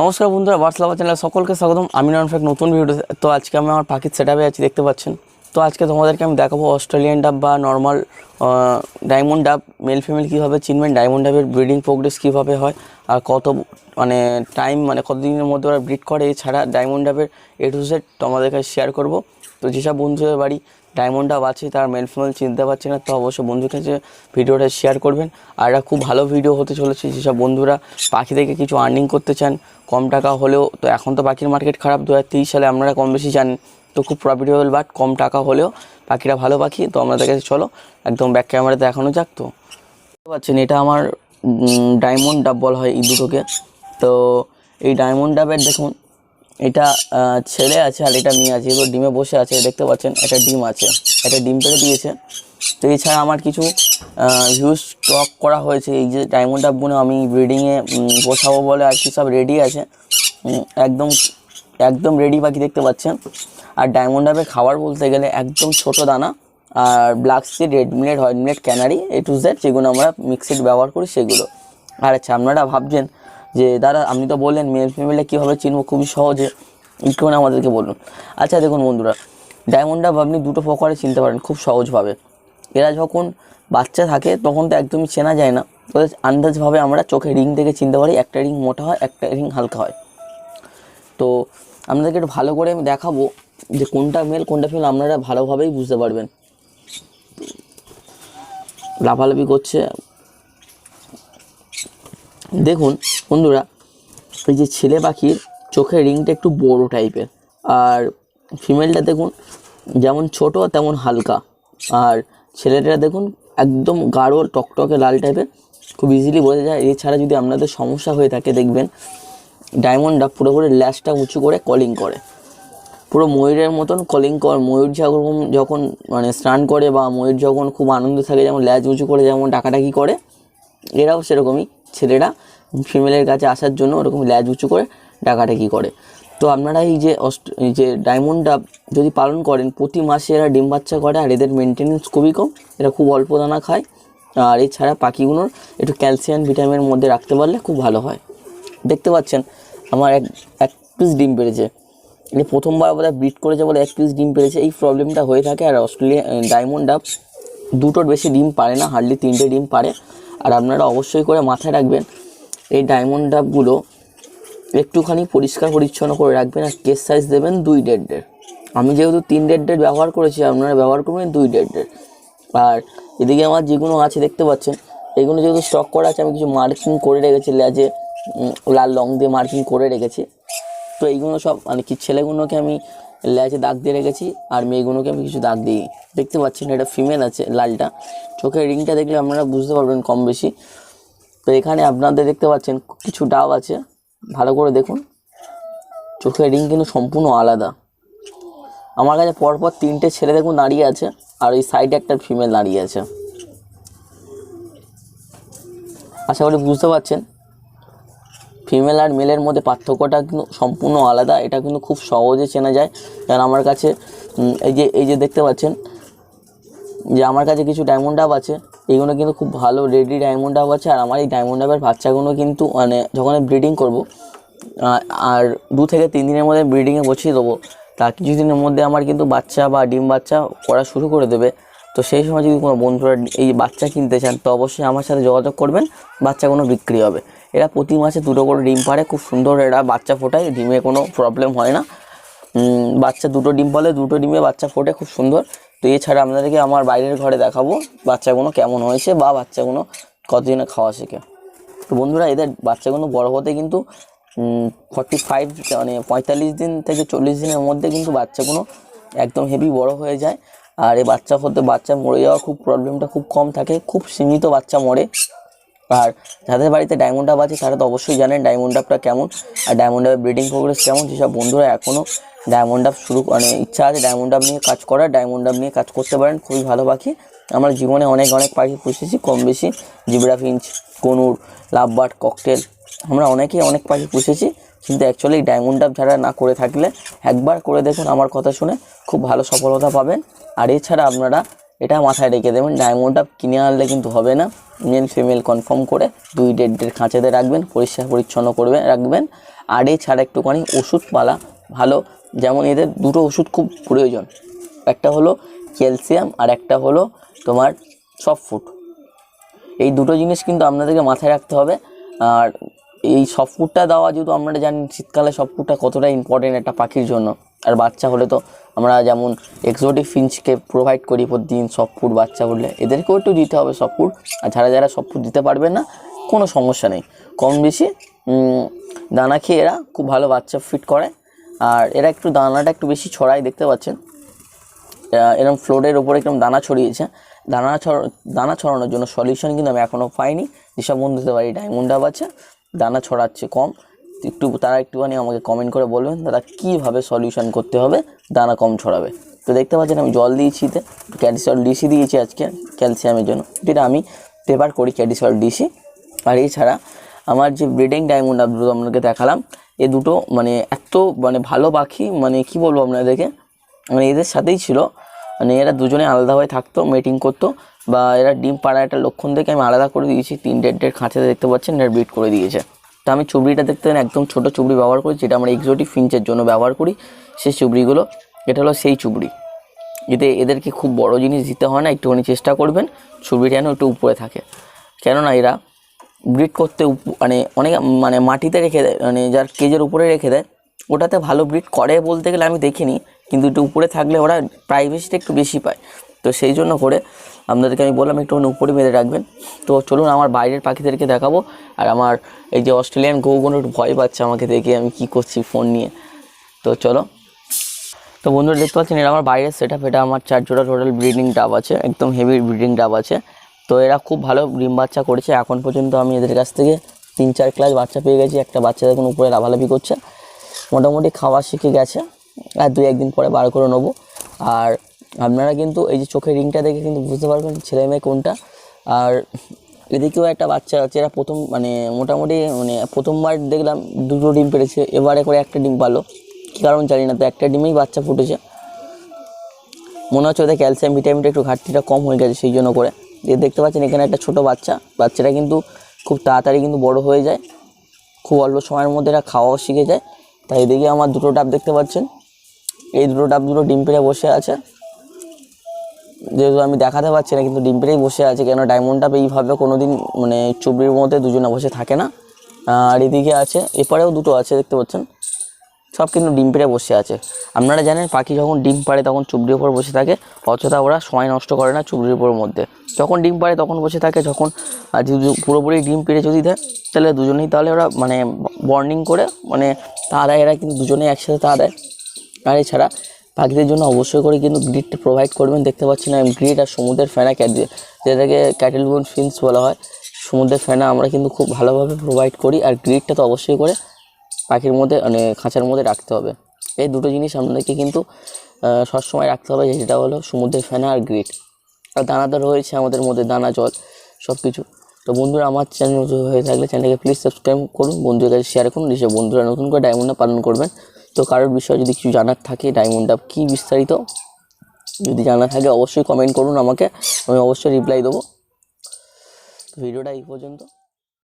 নমস্কার বন্ধুরা বার্সলাবা চ্যানেল সকলকে স্বাগতম। আমি ননফ্যাক নতুন ভিডিও তো। আজকে আমি আমার পাখির সেট আছি, দেখতে পাচ্ছেন? তো আজকে তোমাদেরকে আমি দেখাবো অস্ট্রেলিয়ান ডাব বা normal diamond dove male female কীভাবে চিনবেন ডায়মন্ড ডাবের ব্রিডিং প্রোগ্রেস কীভাবে হয়, আর কত মানে টাইম মানে কতদিনের মধ্যে ওরা ব্রিড করে। এছাড়া ডায়মন্ড ডাবের এ টু জেড তোমাদের কাছে শেয়ার করব। তো যেসব বন্ধুদের বাড়ি ডায়মন্ড ডাব আছে, তার মেল ফিমেল চিনতে পারছে না, তো অবশ্যই বন্ধুর কাছে ভিডিওটা শেয়ার করবেন। আর এটা খুব ভালো ভিডিও হতে চলেছে, যেসব বন্ধুরা পাখি থেকে কিছু আর্নিং করতে চান, কম টাকা হলেও, তো এখন তো পাখির মার্কেট খারাপ দু হাজার তেইশ সালে আপনারা কম বেশি জানেন, তো খুব প্রফিটেবল বাট কম টাকা হলেও পাখিরা ভালো পাখি, তো আমাদের কাছে চলো, একদম ব্যাক ক্যামেরাতে এখনও যাক তো। পারছেন এটা আমার ডায়মন্ড ডাব বলা হয় এই দুটোকে, তো এই ডায়মন্ড ডাবের দেখুন এটা ছেলে আছে আর এটা মেয়ে আছে। এগুলো ডিমে বসে আছে, দেখতে পাচ্ছেন, একটা ডিম আছে। একটা ডিম পেড়ে দিয়েছে। তো এছাড়া আমার কিছু হিউজ স্টক করা হয়েছে। এই যে ডায়মন্ড ডাবগুলো আমি ব্রিডিংয়ে বসাবো বলে আর কি সব রেডি আছে। একদম একদম রেডি পাখি দেখতে পাচ্ছেন। আর ডায়মন্ড ডাবের খাবার বলতে গেলে একদম ছোট দানা। আর black seed red millet white millet canary A to Z যেগুলো আমরা মিক্সিড ব্যবহার করি সেগুলো। আর আচ্ছা আপনারা ভাবছেন যে, দাদা, আপনি তো বললেন মেল ফিমেলে কীভাবে চিনবো? খুবই সহজে। একটুখানি আমাদেরকে বলুন। আচ্ছা দেখুন বন্ধুরা ডায়মন্ড ডাব আপনি দুটো প্রকারে চিনতে পারেন খুব সহজভাবে। এরা যখন বাচ্চা থাকে, তখন তো একদমই চেনা যায় না। ওদের আন্দাজভাবে আমরা চোখে রিং থেকে চিনতে পারি, একটা রিং মোটা হয়, একটা রিং হালকা হয়। তো, আপনাদেরকে একটু ভালো করে আমি দেখাবো যে কোনটা মেল কোনটা ফিমেল আপনারা ভালোভাবেই বুঝতে পারবেন। লাফালাফি করছে। দেখুন বন্ধুরা, এই যে ছেলে পাখির চোখের রিংটা একটু বড় টাইপের। আর ফিমেলটা দেখুন, যেমন ছোট, তেমন হালকা। আর ছেলেটা দেখুন, একদম গাঢ়, টকটকে লাল টাইপের। খুব ইজিলি বোঝা যায়। এছাড়া যদি আপনাদের সমস্যা হয়ে থাকে, দেখবেন ডায়মন্ডটা পুরোপুরি ল্যাসটা উঁচু করে কলিং করে। পুরো ময়ূরের মতন কলিং কর। ময়ূর যখন যখন মানে স্নান করে বা ময়ূর যখন খুব আনন্দ থাকে, যেমন ল্যাজ উঁচু করে, যেমন ডাকাডাকি করে, এরাও সেরকমই ছেলেরা। ফিমেলের কাছে আসার জন্য ওরকম ল্যাজ উঁচু করে ডাকাডাকি করে। তো আপনারা এই যে অস্ট- এই যে ডায়মন্ড ডাব যদি পালন করেন, প্রতি মাসে এরা ডিম বাচ্চা করে আর এদের মেনটেনেন্স খুবই কম। এরা খুব অল্প দানা খায়। আর এছাড়া পাখিগুলোর একটু ক্যালসিয়াম ভিটামিনের মধ্যে রাখতে পারলে খুব ভালো হয়। দেখতে পাচ্ছেন, আমার এক এক পিস ডিম পেড়েছে মানে প্রথমবার বোধহয় ব্রিড করেছে বলে এক পিস ডিম পেরেছে। এই প্রবলেমটা হয়ে থাকে আর অস্ট্রেলিয়া ডায়মন্ড ডাব দুটোর বেশি ডিম পারে না হার্ডলি তিনটে ডিম পারে। আর আপনারা অবশ্যই করে মাথায় রাখবেন এই ডায়মন্ড ডাবগুলো একটুখানি পরিষ্কার পরিচ্ছন্ন করে রাখবেন আর কেস সাইজ দেবেন দুই দেড় দেড় আমি যেহেতু তিন দেড় দেড় ব্যবহার করেছি, আপনারা ব্যবহার করবেন দুই দেড় দেড় আর এদিকে আমার যেগুলো আছে দেখতে পাচ্ছেন, এগুলো যেহেতু স্টক করা আছে, আমি কিছু মার্কিং করে রেখেছি, লেজে লাল রং দিয়ে মার্কিং করে রেখেছি। তো এইগুলো সব মানে কি ছেলেগুলোকে আমি লেজে দাগ দিয়ে রেখেছি, আর মেয়েগুলোকে আমি কিছু দাগ দিই দেখতে পাচ্ছেন, এটা ফিমেল আছে, লালটা। চোখের রিংটা দেখলে আপনারা বুঝতে পারবেন কম বেশি তো এখানে আপনাদের দেখতে পাচ্ছেন কিছু ডাব আছে। ভালো করে দেখুন। চোখের রিং কিন্তু সম্পূর্ণ আলাদা। আমার কাছে পরপর তিনটে ছেলে দেখুন দাঁড়িয়ে আছে, আর ওই সাইডে একটা ফিমেল দাঁড়িয়ে আছে। আশা করি বুঝতে পারছেন। ফিমেল আর মেলের মধ্যে পার্থক্যটা কিন্তু সম্পূর্ণ আলাদা। এটা কিন্তু খুব সহজে চেনা যায়। কারণ আমার কাছে এই যে এই যে দেখতে পাচ্ছেন যে আমার কাছে কিছু ডায়মন্ড ডাব আছে এইগুলো কিন্তু খুব ভালো রেডি ডায়মন্ড ডাব আছে, আর আমার এই ডায়মন্ড ডাবের বাচ্চাগুলো কিন্তু মানে যখন আমি ব্রিডিং করব আর দু থেকে তিন দিনের মধ্যে ব্রিডিংয়ে বসিয়ে দেবো তার কিছুদিনের মধ্যে আমার কিন্তু বাচ্চা বা ডিম বাচ্চা করা শুরু করে দেবে। তো সেই সময় যদি কোনো বন্ধুরা এই বাচ্চা কিনতে চান, তো অবশ্যই আমার সাথে যোগাযোগ করবেন, বাচ্চাগুলো বিক্রি হবে। এরা প্রতি মাসে দুটো করে ডিম পারে খুব সুন্দর এরা বাচ্চা ফোটায়, ডিমে কোনো প্রবলেম হয় না। বাচ্চা দুটো ডিম পালে, দুটো ডিমে বাচ্চা ফোটে, খুব সুন্দর। তো এছাড়া আপনাদেরকে আমার বাইরের ঘরে দেখাবো বাচ্চাগুলো কেমন হয়েছে বা বাচ্চাগুলো কতদিনে খাওয়া শেখে। তো বন্ধুরা, এদের বাচ্চাগুলো বড় হতে কিন্তু ফর্টি ফাইভ মানে পঁয়তাল্লিশ দিন থেকে চল্লিশ দিনের মধ্যে কিন্তু বাচ্চাগুলো একদম হেভি বড় হয়ে যায়। আর এই বাচ্চা হতে বাচ্চা মরে যাওয়ার খুব প্রবলেমটা খুব কম থাকে। খুব সীমিত বাচ্চা মরে। আর যাদের বাড়িতে ডায়মন্ড ডাব আছে, তারা তো অবশ্যই জানেন ডায়মন্ড ডাবটা কেমন। আর ডায়মন্ড ডাবের ব্রিডিং প্রোগ্রেস কেমন, যেসব বন্ধুরা এখনও ডায়মন্ড ডাব শুরু মানে ইচ্ছা আছে ডায়মন্ড ডাব নিয়ে কাজ করার ডায়মন্ড ডাব নিয়ে কাজ করতে পারেন, খুবই ভালো পাখি। আমার জীবনে অনেক অনেক পাখি পুষেছি, কম বেশি zebra finch conure lovebird cockatiel আমরা অনেকেই অনেক পাখি পুষেছি, কিন্তু অ্যাকচুয়ালি ডায়মন্ড ডাব যারা না করে থাকলে একবার করে দেখুন আমার কথা শুনে খুব ভালো সফলতা পাবেন। আর এছাড়া আপনারা এটা মাথায় রেখে দেবেন। ডায়মন্ডটা কিনে আনলে কিন্তু হবে না। মেল ফিমেল কনফার্ম করে দুই ডেড ডেড খাঁচাতে রাখবেন, পরিষ্কার পরিচ্ছন্ন করবে রাখবেন। আর এছাড়া একটুখানি ওষুধপালা ভালো। যেমন এদের দুটো ওষুধ খুব প্রয়োজন। একটা হলো ক্যালসিয়াম আর একটা হলো তোমার সফট ফুড এই দুটো জিনিস কিন্তু আপনাদেরকে মাথায় রাখতে হবে। আর এই সফট ফুডটা দেওয়া যেহেতু আপনারা জানেন শীতকালে সফট ফুডটা কতটা ইম্পর্টেন্ট একটা পাখির জন্য। আর বাচ্চা হলে তো আমরা যেমন এক্সোটিক ফিঞ্চকে প্রোভাইড করি প্রতিদিন সফট ফুড বাচ্চা হলে, এদেরকেও একটু দিতে হবে সফট ফুড আর যারা যারা সফট ফুড দিতে পারবেন না, কোনো সমস্যা নেই। কম বেশি দানা খেয়ে এরা খুব ভালো বাচ্চা ফিট করে। আর এরা একটু দানাটা একটু বেশি ছড়ায়, দেখতে পাচ্ছেন? এরকম ফ্লোরের উপরে এরকম দানা ছড়িয়েছে। দানা ছড়, দানা ছড়ানোর জন্য সলিউশন কিন্তু আমি এখনও পাইনি। যেসব বন্ধুদের বাড়ি ডায়মন্ড আছে, দানা ছড়াচ্ছে কম। একটু, তারা একটুখানি আমাকে কমেন্ট করে বলবেন তারা কীভাবে সলিউশন করতে হবে? দানা কম ছড়াবে। তো দেখতে পাচ্ছেন আমি জল দিয়েছি তে ক্যাডিসল ডিসি দিয়েছি আজকে ক্যালসিয়ামের জন্য। যেটা আমি পেপার করি ক্যাডিসল ডিসি আর এছাড়া আমার যে ব্রিডিং ডায়মন্ড দুটো আপনাকে দেখালাম, এ দুটো মানে এত মানে ভালো পাখি মানে কি বলব আপনাদেরকে মানে এদের সাথেই ছিল। মানে এরা দুজনে আলাদা হয়ে থাকতো মিটিং করতো, বা এরা ডিম পাড়া একটা লক্ষণ থেকে আমি আলাদা করে দিয়েছি, তিন ডেড ডেড খাঁচাতে দেখতে পাচ্ছেন, এরা ব্রিড করে দিয়েছে। তো আমি চুবড়িটা দেখতে একদম ছোটো চুবড়ি ব্যবহার করি, যেটা আমরা এক্সোটিক ফিঞ্চের জন্য ব্যবহার করি। সেই চুবড়িগুলো, এটা হলো সেই চুবড়ি। এতে এদেরকে খুব বড় জিনিস দিতে হয় না, একটুখানি চেষ্টা করবেন, চুবড়িটা যেন একটু উপরে থাকে। কেননা এরা ব্রিড করতে মানে অনেক মানে মাটিতে রেখে দেয় মানে যার কেজের উপরে রেখে দেয়, ওটাতে ভালো ব্রিড করে বলতে গেলে আমি দেখিনি, কিন্তু একটু উপরে থাকলে ওরা প্রাইভেসিটা একটু বেশি পায়। তো সেই জন্য করে আপনাদেরকে আমি বললাম একটু উপরে বেঁধে রাখবেন। তো চলুন আমার বাইরের পাখিদেরকে দেখাবো। আর আমার এই যে অস্ট্রেলিয়ান গৌগুলো একটু ভয় পাচ্ছে আমাকে দেখে আমি কি করছি ফোন নিয়ে। তো চলো। তো বন্ধুরা দেখতে পাচ্ছেন এটা আমার বাইরের সেট আপ এটা আমার চার জোড়া টোটাল ব্রিডিং ডাব আছে, একদম হেভি ব্রিডিং ডাব আছে। তো এরা খুব ভালো ডিম বাচ্চা করেছে, এখন পর্যন্ত আমি এদের কাছ থেকে তিন চার ক্লাস বাচ্চা পেয়ে গেছি, একটা বাচ্চা দেখুন উপরে লাভালাভি করছে। মোটামুটি খাওয়া শিখে গেছে, আর দুই একদিন পরে বার করে নেব। আর আপনারা কিন্তু এই যে চোখের রিংটা দেখে কিন্তু বুঝতে পারবেন ছেলে মেয়ে কোনটা। আর এদিকেও একটা বাচ্চা আছে, এরা প্রথম মানে মোটামুটি মানে প্রথমবার দেখলাম দুটো ডিম পেড়েছে এবারে করে একটা ডিম পালো। কী কারণ জানি না, তো একটা ডিমেই বাচ্চা ফুটেছে। মনে হচ্ছে ওদের ক্যালসিয়াম ভিটামিনটা একটু ঘাটতিটা কম হয়ে গেছে সেই জন্য করে। যে দেখতে পাচ্ছেন এখানে একটা ছোট বাচ্চা, বাচ্চাটা কিন্তু খুব তাড়াতাড়ি কিন্তু বড় হয়ে যায়। খুব অল্প সময়ের মধ্যে এরা খাওয়াও শিখে যায়। তাই এদিকে আমার দুটো ডাব দেখতে পাচ্ছেন। এই দুটো ডাব দুটো ডিম পেড়ে বসে আছে। যেহেতু আমি দেখাতে পারছি না, কিন্তু ডিম পেড়েই বসে আছে। কেন, ডায়মন্ডটা এইভাবে কোনো দিন মানে চুবড়ির মধ্যে দুজনে বসে থাকে না। আর এদিকে আছে, এপারেও দুটো আছে, দেখতে পাচ্ছেন। সব কিন্তু ডিম পেড়ে বসে আছে। আপনারা জানেন, পাখি যখন ডিম পাড়ে তখন চুবড়ির উপর বসে থাকে, অযথা ওরা সময় নষ্ট করে না চুবড়ির উপর মধ্যে। যখন ডিম পাড়ে তখন বসে থাকে, যখন পুরোপুরি ডিম পেড়ে যদি দেয়, তাহলে দুজনেই তাহলে ওরা মানে বর্নিং করে মানে তা দেয় এরা কিন্তু দুজনেই একসাথে তা দেয়। আর এছাড়া পাখিদের জন্য অবশ্যই করে কিন্তু গ্রিড প্রোভাইড করবেন। দেখতে পাচ্ছি না গ্রিড আর সমুদ্রের ফেনা যেটাকে ক্যাটেল বোন ফিন্স বলা হয়, সমুদ্রের ফেনা আমরা কিন্তু খুব ভালোভাবে প্রোভাইড করি আর গ্রিডটা তো অবশ্যই করে পাখির মধ্যে মানে খাঁচার মধ্যে রাখতে হবে। এই দুটো জিনিস আপনাদেরকে কিন্তু সবসময় রাখতে হবে, যেটা হলো সমুদ্রের ফেনা আর গ্রিড আর দানা তো রয়েছে আমাদের মধ্যে, দানা, জল সব কিছু তো বন্ধুরা, আমার চ্যানেল হয়ে থাকলে চ্যানেলকে প্লিজ সাবস্ক্রাইব করুন, বন্ধুদের কাছে শেয়ার করুন যেসব বন্ধুরা নতুন করে ডায়মন্ডটা পালন করবেন। তো কারোর বিষয়ে যদি কিছু জানার থাকে, ডায়মন্ড আপ কী বিস্তারিত? যদি জানা থাকে, অবশ্যই কমেন্ট করুন আমাকে, আমি অবশ্যই রিপ্লাই দেবো। ভিডিওটা এই পর্যন্ত।